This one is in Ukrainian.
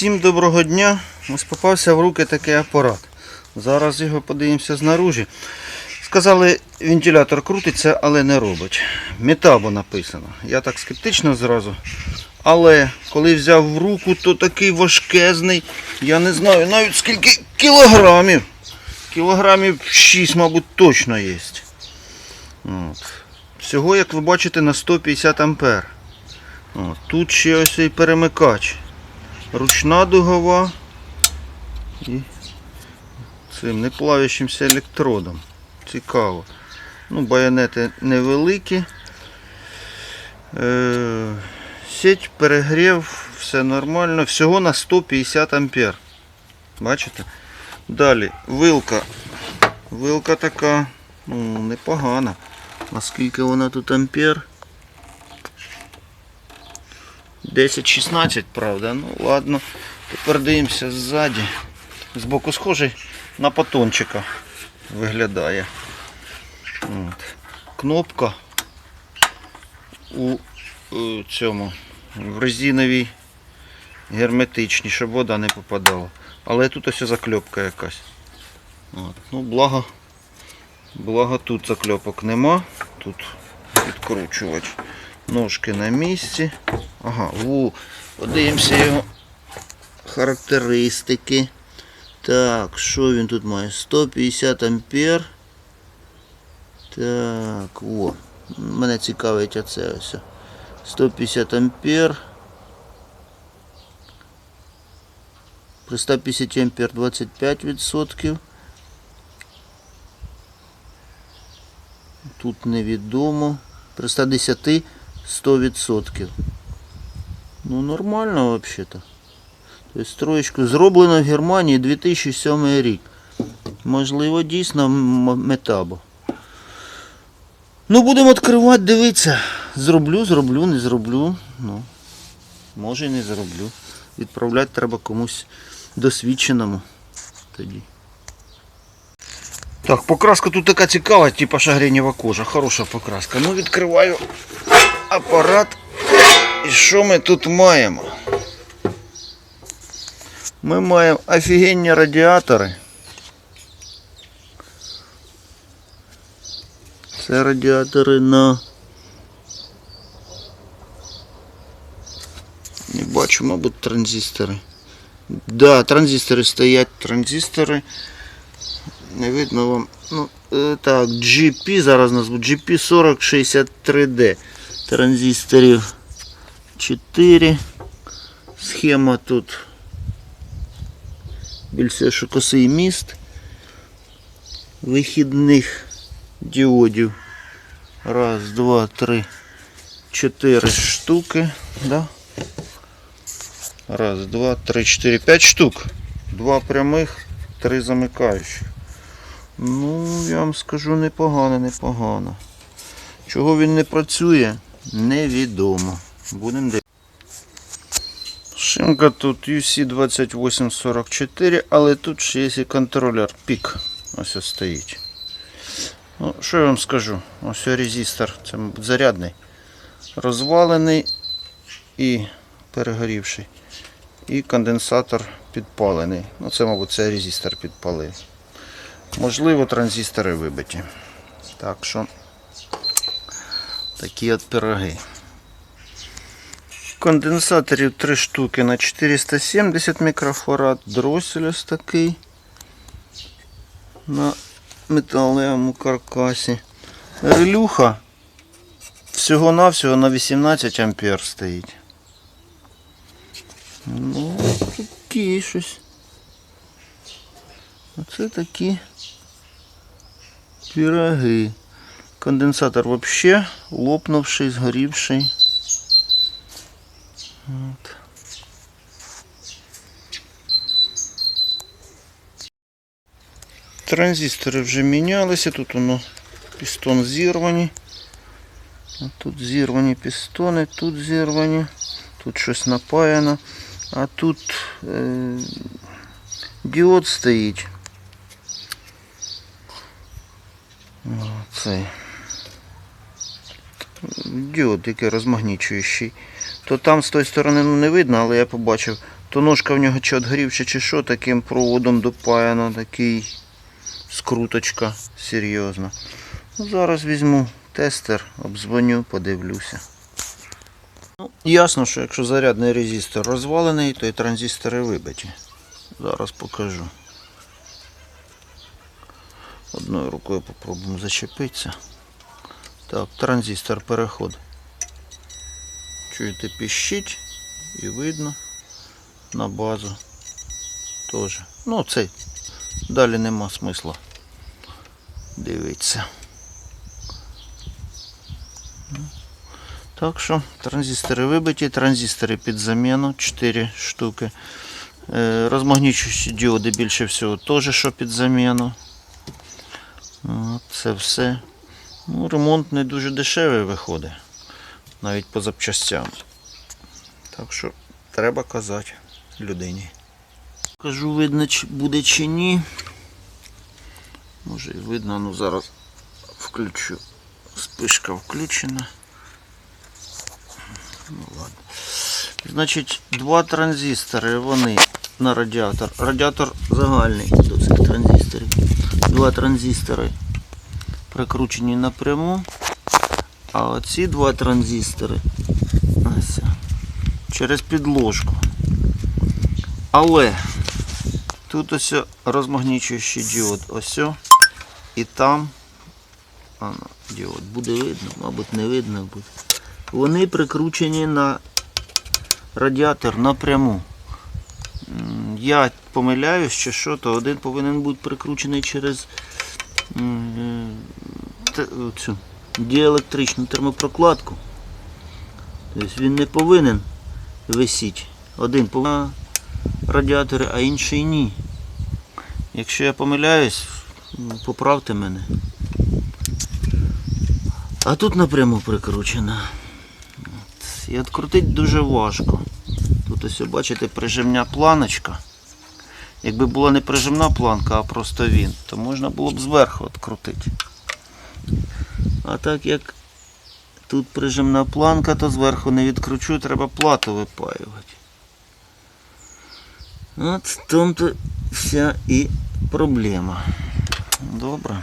Всім доброго дня. Ось попався в руки такий апарат. Зараз його подивимося знаружі. Сказали, вентилятор крутиться, але не робить. Метабо написано. Я так скептично зразу. Але коли взяв в руку, то такий важкезний. Я не знаю навіть скільки кілограмів. Кілограмів 6, мабуть, точно є. От. Всього, як ви бачите, на 150 ампер. От. Тут ще ось і перемикач. Ручна дугова і цим неплавящимся електродом. Цікаво. Ну, байонети невеликі. Е, сеть перегрів, все нормально. Всього на 150 ампер. Бачите? Далі вилка. Вилка така ну, непогана. Наскільки вона тут ампер? 10-16, правда. Ну ладно. Тепер дивимося ззаді. Збоку схожий на патончика виглядає. От. Кнопка у, у цьому в резиновій герметичній, щоб вода не попадала. Але тут ось закльопка якась. От. Ну, благо, благо тут закльопок нема. Тут відкручувач. Ножки на місці. Ага, ву, подивимося його характеристики. Так, що він тут має? 150 ампер. Так, о. Мене цікавить оце ось. 150 ампер. При 150 ампер 25%. Тут невідомо. При 110 100%. Ну нормально взагалі-то. Тобто троєчку зроблено в Германії 2007 рік. Можливо, дійсно метабо. Ну, будемо відкривати, дивитися. Зроблю, зроблю, не зроблю. Ну, може і не зроблю. Відправляти треба комусь досвідченому тоді. Так, покраска тут така цікава, типа шагренєва кожа. Хороша покраска. Ну, відкриваю апарат. І що ми тут маємо? Ми маємо офігенні радіатори. Це радіатори на. Не бачу, мабуть, транзистори. Да, транзистори стоять, транзистори. Не видно вам. Ну, е, так, GP, зараз назву GP4063D. Транзисторів 4. Схема тут більше що косий міст вихідних діодів. Раз, два, три, чотири штуки. Да? Раз, два, три, чотири, п'ять штук. Два прямих, три замикаючих. Ну, я вам скажу непогано, непогано. Чого він не працює, невідомо. Будемо дивитися. Шинка тут UC2844, але тут ще є і контролер пік. Ось ось стоїть. Ну, що я вам скажу? Ось резистор, це зарядний. Розвалений і перегорівший. І конденсатор підпалений. Ну це, мабуть, це резистор підпалив. Можливо, транзистори вибиті. Так що такі от пироги. Конденсаторів 3 штуки на 470 мікрофарад. Дроссель ось такий на металевому каркасі. Релюха всього-навсього на 18 ампер стоїть. Ну, такі щось. Оце такі піроги. Конденсатор взагалі лопнувший, згорівший. От. Транзистори вже мінялися, тут воно пістон зірвані. Тут зірвані пістони, тут зірвані, тут щось напаяно, а тут е, діод стоїть. О, Цей. Діод, який розмагнічуючий. То там з тої сторони ну, не видно, але я побачив То ножка в нього чи отгорівша, чи що, таким проводом допаяно, такий скруточка серйозна. Ну, зараз візьму тестер, обдзвоню, подивлюся. Ну, ясно, що якщо зарядний резистор розвалений, то і транзистори вибиті. Зараз покажу. Одною рукою попробуємо зачепитися. Так, транзистор переход. Чуєте, піщить і видно на базу теж. Ну, цей. Далі нема смисла. Дивіться. Так що транзистори вибиті, транзистори під заміну 4 штуки. Е, Розмагнічуючі діоди більше всього теж що під заміну. Це все. Ну, ремонт не дуже дешевий виходить. Навіть по запчастям. Так що треба казати людині. Кажу, видно, буде чи ні. Може і видно, ну зараз включу. Спишка включена. Ну ладно. Значить, два транзистори, вони на радіатор. Радіатор загальний до цих транзисторів. Два транзистори прикручені напряму. А оці два транзистори ось, через підложку. Але тут ось розмагнічуючий діод. Ось і там а, ну, діод буде видно, мабуть, не видно буде. Вони прикручені на радіатор напряму. Я помиляюсь, чи що, то один повинен бути прикручений через е, цю діелектричну термопрокладку. Тобто він не повинен висіти. Один повинен на радіаторі, а інший ні. Якщо я помиляюсь, поправте мене. А тут напряму прикручена. І відкрутити дуже важко. Тут ось бачите прижимня планочка. Якби була не прижимна планка, а просто він, то можна було б зверху відкрутити. А так як тут прижимна планка, то зверху не відкручу, треба плату випаювати. От в тому-то вся і проблема. Добре.